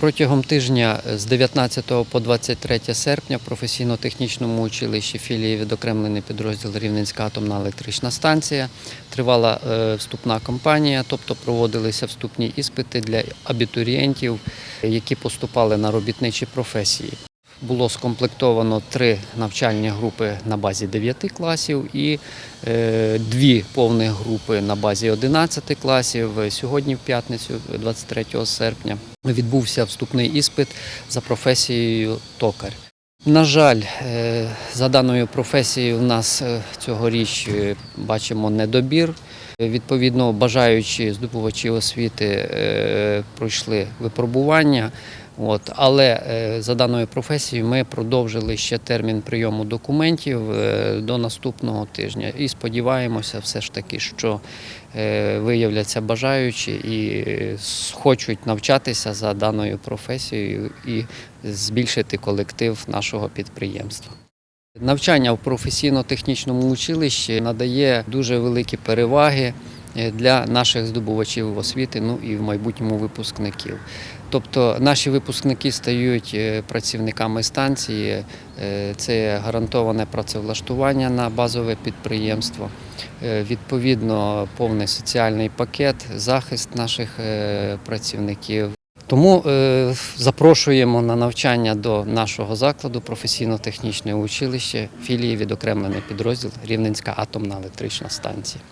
Протягом тижня з 19 по 23 серпня в професійно-технічному училищі філії відокремлений підрозділ Рівненська атомна електрична станція. Тривала е, вступна кампанія, тобто проводилися вступні іспити для абітурієнтів, які поступали на робітничі професії. Було скомплектовано три навчальні групи на базі 9 класів і е, дві повних групи на базі 11 класів. Сьогодні, в п'ятницю, 23 серпня, відбувся вступний іспит за професією токар. На жаль, е, за даною професією в нас е, цьогоріч бачимо недобір. Відповідно, бажаючі здобувачі освіти пройшли випробування. От, але е, за даною професією ми продовжили ще термін прийому документів е, до наступного тижня і сподіваємося, все ж таки, що е, виявляться бажаючі і хочуть навчатися за даною професією і збільшити колектив нашого підприємства. Навчання в професійно-технічному училищі надає дуже великі переваги для наших здобувачів освіти, ну і в майбутньому випускників. Тобто наші випускники стають е, працівниками станції, е, це гарантоване працевлаштування на базове підприємство, е, відповідно повний соціальний пакет, захист наших е, працівників. Тому е, запрошуємо на навчання до нашого закладу професійно-технічне училище філії відокремлений підрозділ Рівненська атомна електрична станція.